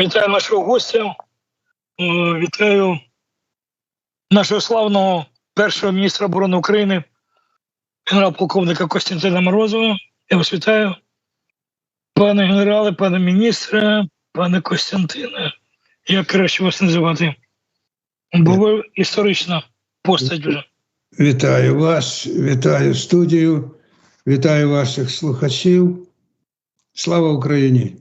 Вітаю нашого гостя. Е, Вітаю нашого славного першого міністра оборони України, генерал-полковника Костянтина Морозова. Я вас вітаю. Пане генерале, пане міністре, пане Костянтине. Як краще вас називати? Бо ви історична постать вже. Вітаю вас, вітаю студію, вітаю ваших слухачів. Слава Україні!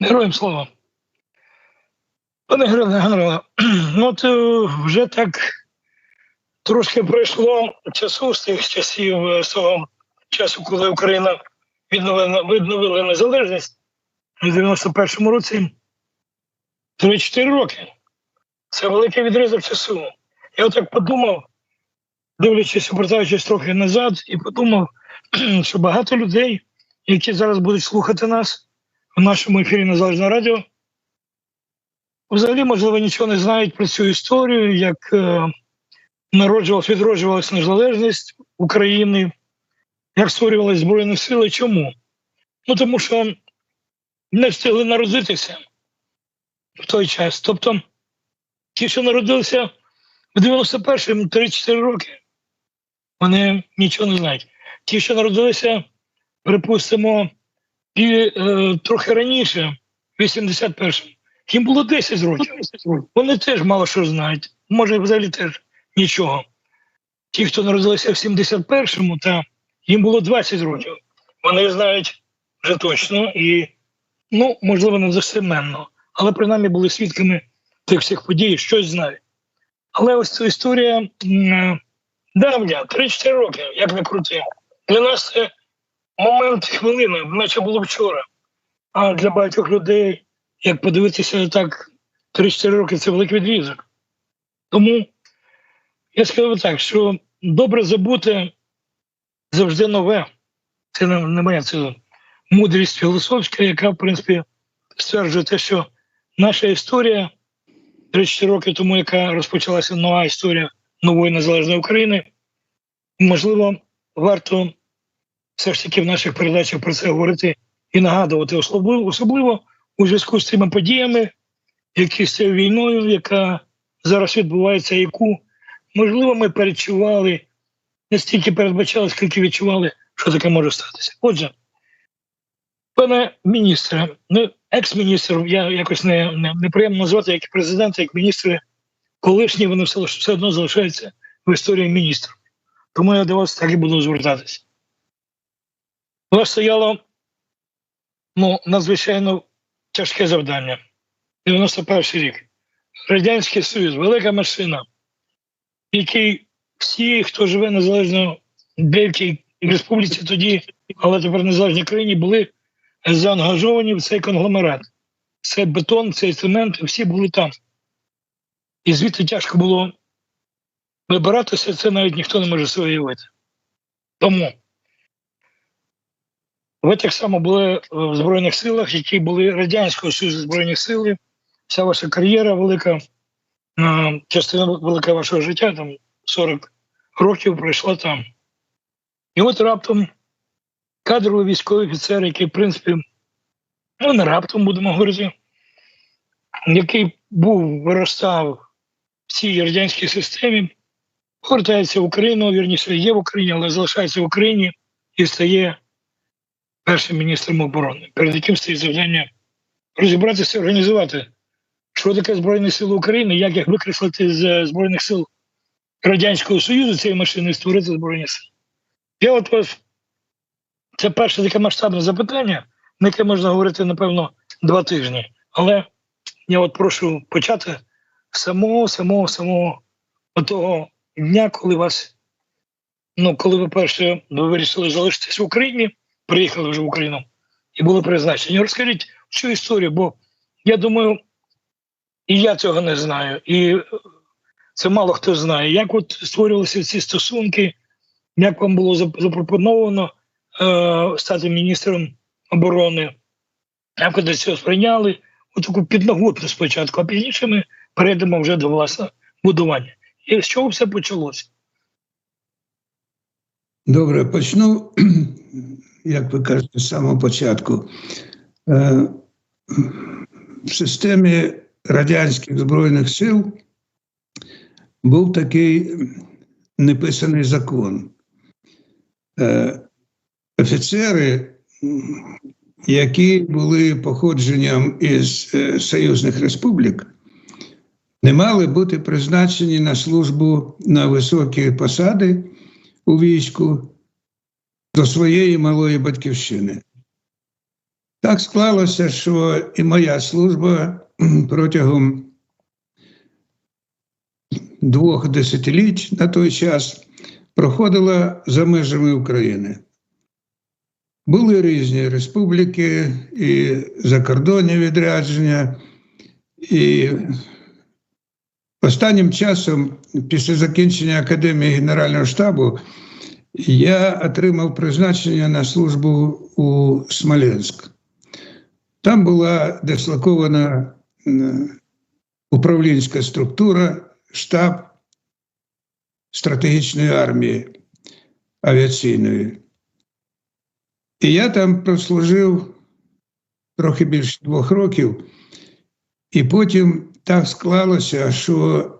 Героям слава. Пане генерале, ну от е, вже так трошки пройшло часу з тих часів, е, з того часу, коли Україна відновила, відновила незалежність у 91-му році. 3-4 роки. Це великий відрізок часу. Я отак подумав, дивлячись, обертаючись трохи назад, і подумав, що багато людей, які зараз будуть слухати нас в нашому ефірі Незалежне Радіо, взагалі, можливо, нічого не знають про цю історію, як е, народжувалася, відроджувалася незалежність України, як створювалися Збройні сили. Чому? Ну тому що не встигли народитися в той час. Тобто, ті, що народилися в 91-му 3-4 роки, вони нічого не знають. Ті, що народилися, припустимо, і, е, трохи раніше, в 81-му, їм було 10 років. Вони теж мало що знають. Може, взагалі теж нічого. Ті, хто народилися в 71-му, та їм було 20 років. Вони знають вже точно і, ну, можливо, не достеменно, але принаймні були свідками тих всіх подій, щось знають. Але ось ця історія давня, 3-4 роки, як не крути. Для нас це момент хвилини, наче було вчора. А для багатьох людей, як подивитися так, 3-4 роки це великий відрізок. Тому я скажу так, що добре забути завжди нове. Це не, не моя це мудрість філософська, яка, в принципі, стверджує те, що наша історія 34 роки тому, яка розпочалася нова історія нової незалежної України, можливо, варто все ж таки в наших передачах про це говорити і нагадувати, особливо, особливо у зв'язку з цими подіями, які з цією війною, яка зараз відбувається, яку, можливо, ми перечували, не стільки передбачали, скільки відчували, що таке може статися. Отже, пане міністре, ну, екс-міністр, я якось не, не, неприємно назвати як президента, як міністри, колишні вони все, все одно залишаються в історії міністрів. Тому я до вас так і буду звертатися. У вас стояло ну, надзвичайно тяжке завдання. 91 рік. Радянський Союз, велика машина, який всі, хто живе незалежно в деякій республіці тоді, але тепер незалежній країні, були заангажовані в цей конгломерат. Це бетон, цей цемент, всі були там. І звідти тяжко було вибиратися, це навіть ніхто не може уявити. Тому ви так само були в Збройних силах, які були Радянського Союзу Збройних сил. Вся ваша кар'єра велика, е, частина велика вашого життя, там 40 років пройшла там. І от раптом кадровий військовий офіцер, який, в принципі, ну не раптом будемо говорити, який був, виростав в цій радянській системі, повертається в Україну, вірніше є в Україні, але залишається в Україні і стає першим міністром оборони, перед яким стоїть завдання розібратися, організувати, що таке Збройні Сили України, як їх викреслити з Збройних сил Радянського Союзу цієї машини і створити Збройні Сили. Я от вас, це перше таке масштабне запитання, на яке можна говорити, напевно, два тижні. Але я от прошу почати з самого, самого, самого того дня, коли вас, ну, коли ви перше ви вирішили залишитися в Україні приїхали вже в Україну і були призначені. Розкажіть цю історію, бо я думаю, і я цього не знаю, і це мало хто знає. Як от створювалися ці стосунки, як вам було запропоновано е, стати міністром оборони, як ви до цього сприйняли? Отаку підноготну спочатку, а пізніше ми перейдемо вже до власного будування. І з чого все почалося? Добре, почну як ви кажете, з самого початку. Е, в системі радянських Збройних сил був такий неписаний закон. Е, Офіцери, які були походженням із е, союзних республік, не мали бути призначені на службу на високі посади у війську до своєї малої батьківщини. Так склалося, що і моя служба протягом двох десятиліть на той час проходила за межами України. Були різні республіки і закордонні відрядження, і останнім часом, після закінчення Академії Генерального штабу, я отримав призначення на службу у Смоленськ. Там була дислокована управлінська структура, штаб стратегічної армії авіаційної. І я там прослужив трохи більше двох років, і потім так склалося, що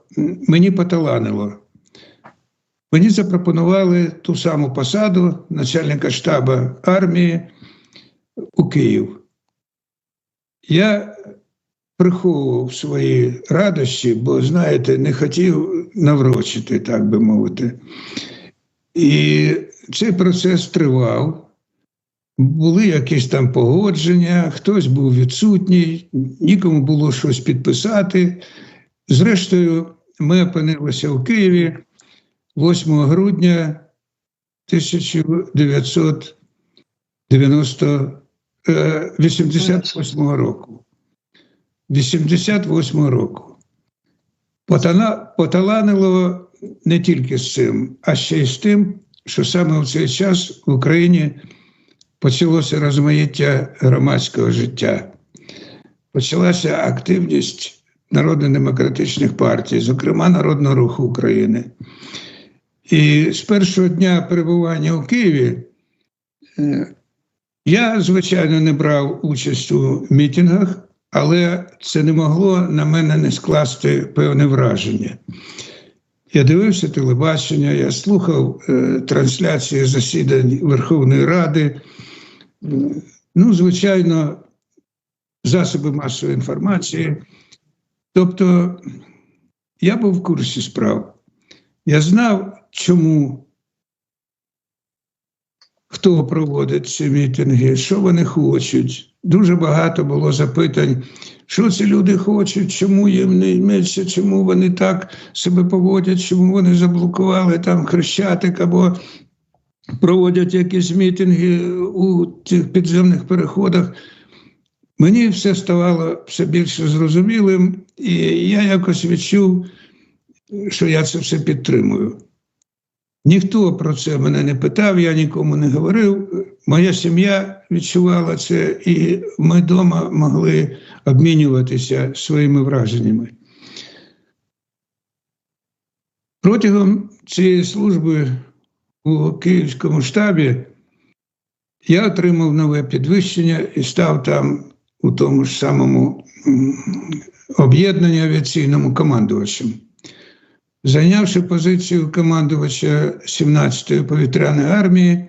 мені поталанило. Мені запропонували ту саму посаду начальника штабу армії у Київ. Я приховував свої радощі, бо, знаєте, не хотів наврочити, так би мовити. І цей процес тривав. Були якісь там погодження, хтось був відсутній, нікому було щось підписати. Зрештою, ми опинилися в Києві 8 грудня 1988 року. 88 року. Поталанило не тільки з цим, а ще й з тим, що саме в цей час в Україні почалося розмаїття громадського життя. Почалася активність народно-демократичних партій, зокрема Народного руху України. І з першого дня перебування у Києві е, я, звичайно, не брав участь у мітингах, але це не могло на мене не скласти певне враження. Я дивився телебачення, я слухав е, трансляції засідань Верховної Ради. Е, Ну, звичайно, засоби масової інформації. Тобто я був в курсі справ. Я знав, чому хто проводить ці мітинги, що вони хочуть. Дуже багато було запитань, що ці люди хочуть, чому їм не йметься, чому вони так себе поводять, чому вони заблокували там Хрещатик або проводять якісь мітинги у цих підземних переходах. Мені все ставало все більше зрозумілим, і я якось відчув, що я це все підтримую. Ніхто про це мене не питав, я нікому не говорив. Моя сім'я відчувала це, і ми вдома могли обмінюватися своїми враженнями. Протягом цієї служби у Київському штабі я отримав нове підвищення і став там у тому ж самому об'єднанні авіаційному командувачем. Зайнявши позицію командувача 17-ї повітряної армії,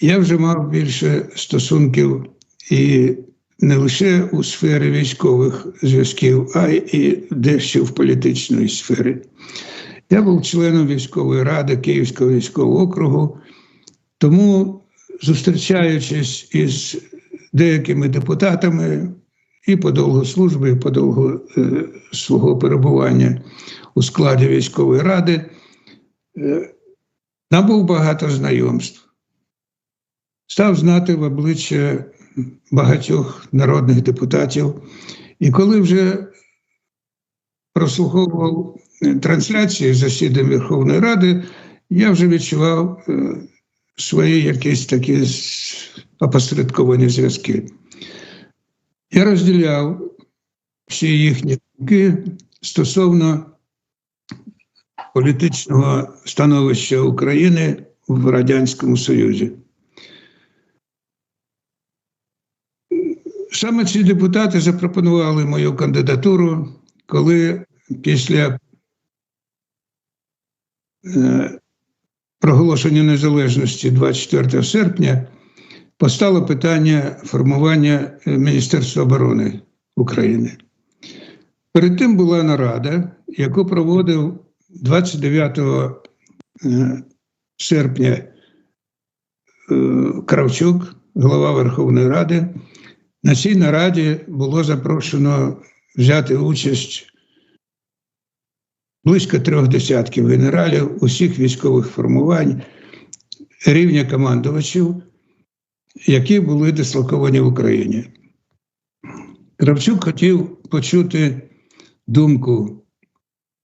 я вже мав більше стосунків і не лише у сфері військових зв'язків, а й дещо в політичної сфері. Я був членом військової ради Київського військового округу, тому, зустрічаючись із деякими депутатами і по довгу служби, і по довгу е, свого перебування у складі військової ради, е, набув багато знайомств. Став знати в обличчя багатьох народних депутатів. І коли вже прослуховував е, трансляції засідань Верховної Ради, я вже відчував е, свої якісь такі опосередковані зв'язки. Я розділяв всі їхні думки стосовно політичного становища України в Радянському Союзі. Саме ці депутати запропонували мою кандидатуру, коли після е, проголошення незалежності 24 серпня постало питання формування е, Міністерства оборони України. Перед тим була нарада, яку проводив 29 е, серпня е, Кравчук, голова Верховної Ради. На цій нараді було запрошено взяти участь близько трьох десятків генералів усіх військових формувань, рівня командувачів, які були дислоковані в Україні. Кравчук хотів почути думку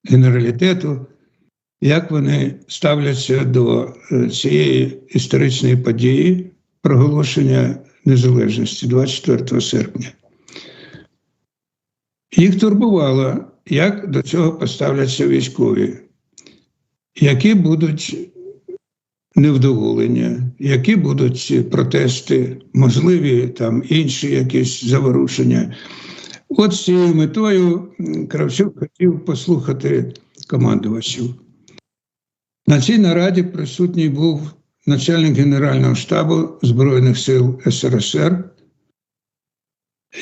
генералітету, як вони ставляться до е, цієї історичної події проголошення незалежності 24 серпня. Їх турбувало, як до цього поставляться військові, які будуть невдоволення, які будуть протести, можливі там інші якісь заворушення. От з цією метою Кравчук хотів послухати командувачів. На цій нараді присутній був начальник Генерального штабу Збройних сил СРСР,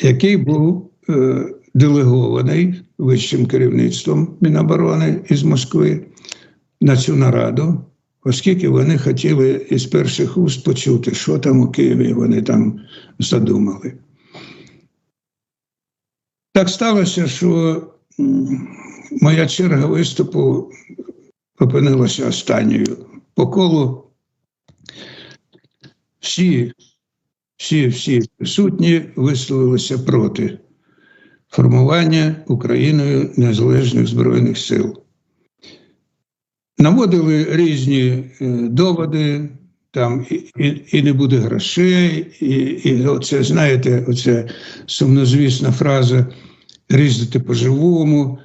який був е, делегований вищим керівництвом Міноборони із Москви на цю нараду, оскільки вони хотіли із перших уст почути, що там у Києві вони там задумали. Так сталося, що моя черга виступу опинилася останньою. По колу всі, всі, всі присутні висловилися проти формування Україною незалежних Збройних сил. Наводили різні е, доводи, там і, і, і не буде грошей, і, і оце, знаєте, оце сумнозвісна фраза різати по-живому,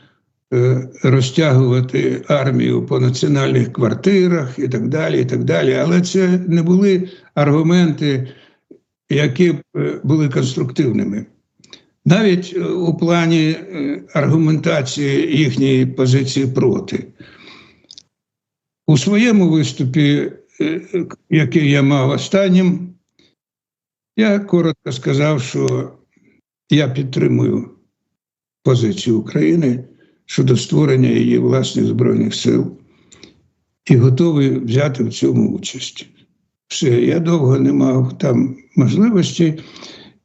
е, розтягувати армію по національних квартирах і так далі. і так далі. Але це не були аргументи, які е, були конструктивними. Навіть е, у плані аргументації їхньої позиції проти. У своєму виступі, який я мав останнім, я коротко сказав, що я підтримую позицію України щодо створення її власних збройних сил і готовий взяти в цьому участь. Все, я довго не мав там можливості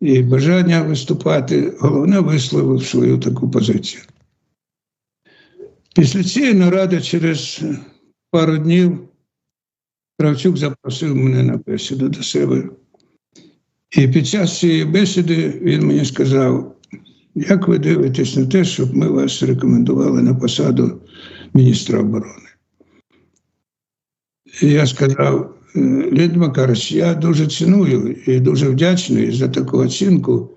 і бажання виступати. Головне висловив свою таку позицію. Після цієї наради через пару днів Кравчук запросив мене на бесіду до себе. І під час цієї бесіди він мені сказав: як ви дивитесь на те, щоб ми вас рекомендували на посаду міністра оборони? І я сказав, «Е, Леонід Макарович, я дуже ціную і дуже вдячний за таку оцінку,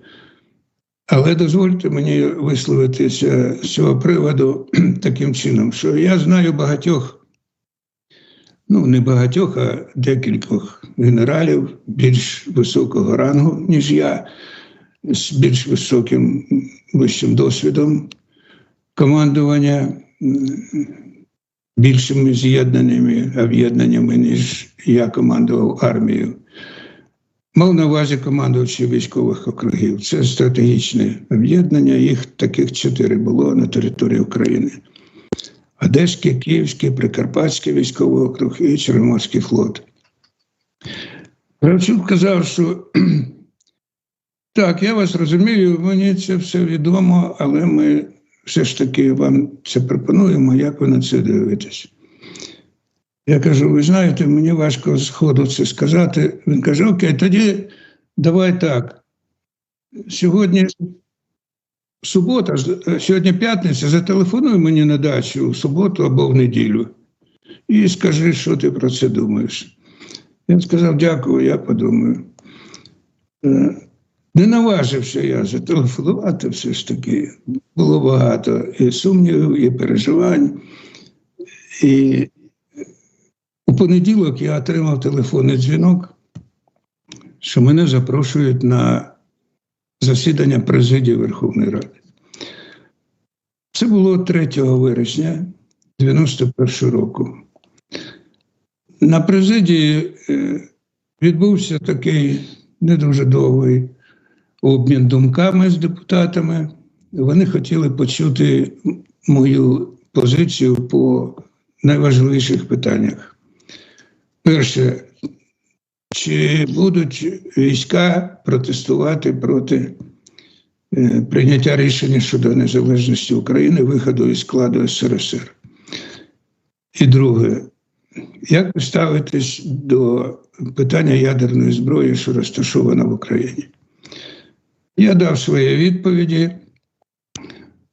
але дозвольте мені висловитися з цього приводу таким чином, що я знаю багатьох, ну не багатьох, а декількох генералів більш високого рангу, ніж я, з більш високим вищим досвідом командування більшими з'єднаннями, об'єднаннями, ніж я командував армією. Мав на увазі командувачі військових округів. Це стратегічне об'єднання, їх таких чотири було на території України. Одеський, Київський, Прикарпатський військовий округ і Чорноморський флот. Кравчук казав, що так, я вас розумію, мені це все відомо, але ми все ж таки вам це пропонуємо, як ви на це дивитесь. Я кажу: ви знаєте, мені важко з ходу це сказати. Він каже: Окей, тоді давай так. Сьогодні субота, сьогодні п'ятниця, зателефонуй мені на дачу в суботу або в неділю і скажи, що ти про це думаєш. Він сказав: дякую, я подумаю. Е, не наважився я зателефонувати все ж таки. Було багато і сумнівів, і переживань. І у понеділок я отримав телефонний дзвінок, що мене запрошують на засідання президії Верховної Ради. Це було 3 вересня 91 року. На президії е, відбувся такий не дуже довгий обмін думками з депутатами. Вони хотіли почути мою позицію по найважливіших питаннях. Перше, чи будуть війська протестувати проти е, прийняття рішення щодо незалежності України, виходу із складу СРСР? І друге, як ви ставитесь до питання ядерної зброї, що розташована в Україні? Я дав свої відповіді,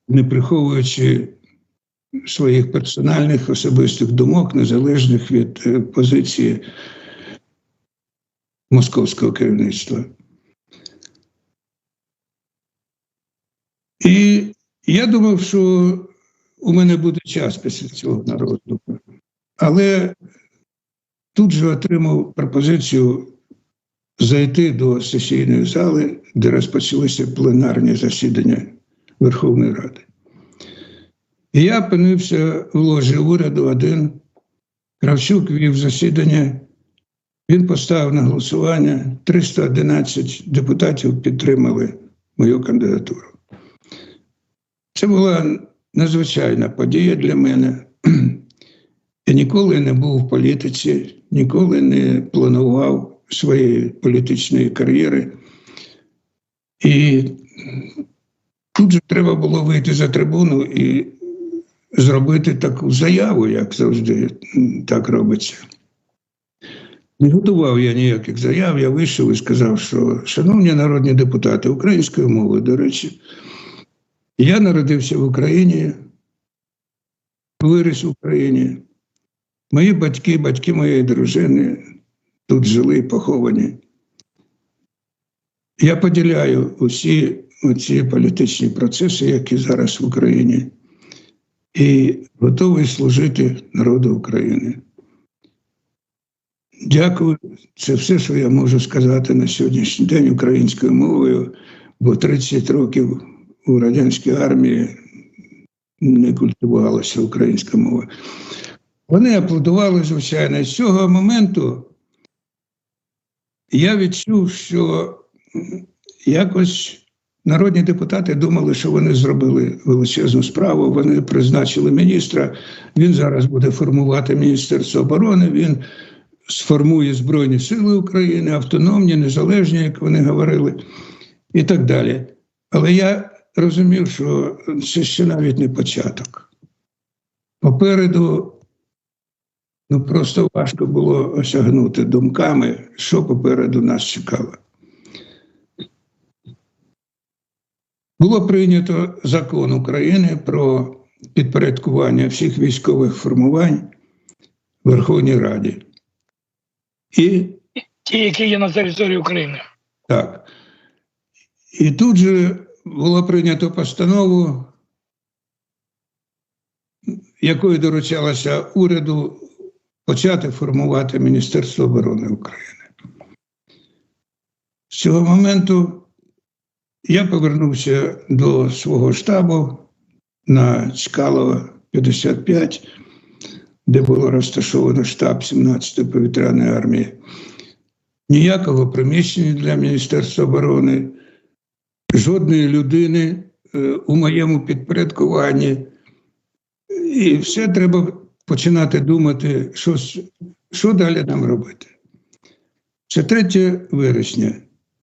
не приховуючи своїх персональних особистих думок, незалежних від е, позиції московського керівництва. І я думав, що у мене буде час після цього народу. Але тут же отримав пропозицію зайти до сесійної зали, де розпочалися пленарні засідання Верховної Ради. І я опинився в ложі уряду один. Кравчук вів засідання. Він поставив на голосування. 311 депутатів підтримали мою кандидатуру. Це була надзвичайна подія для мене. Я ніколи не був в політиці, ніколи не планував своєї політичної кар'єри. І тут же треба було вийти за трибуну і зробити таку заяву, як завжди так робиться. Не готував я ніяких заяв, я вийшов і сказав, що, шановні народні депутати, українською мовою, до речі, я народився в Україні, виріс в Україні. Мої батьки, батьки моєї дружини тут жили і поховані. Я поділяю усі ці політичні процеси, які зараз в Україні, і готовий служити народу України. Дякую. Це все, що я можу сказати на сьогоднішній день українською мовою, бо 30 років у радянській армії не культивувалася українська мова. Вони аплодували, звичайно. З цього моменту я відчув, що якось народні депутати думали, що вони зробили величезну справу. Вони призначили міністра. Він зараз буде формувати Міністерство оборони. Він сформує Збройні Сили України, автономні, незалежні, як вони говорили, і так далі. Але я розумів, що це ще навіть не початок. Попереду ну просто важко було осягнути думками, що попереду нас чекало. Було прийнято закон України про підпорядкування всіх військових формувань в Верховній Раді. І Ті, які є на території України. так. І тут же було прийнято постанову, якою доручалося уряду почати формувати Міністерство оборони України. З цього моменту я повернувся до свого штабу на Чкалова 55, де було розташовано штаб 17-ї повітряної армії. Ніякого приміщення для Міністерства оборони, жодної людини е, у моєму підпорядкуванні. І все треба починати думати, що, що далі нам робити. Це 3 вересня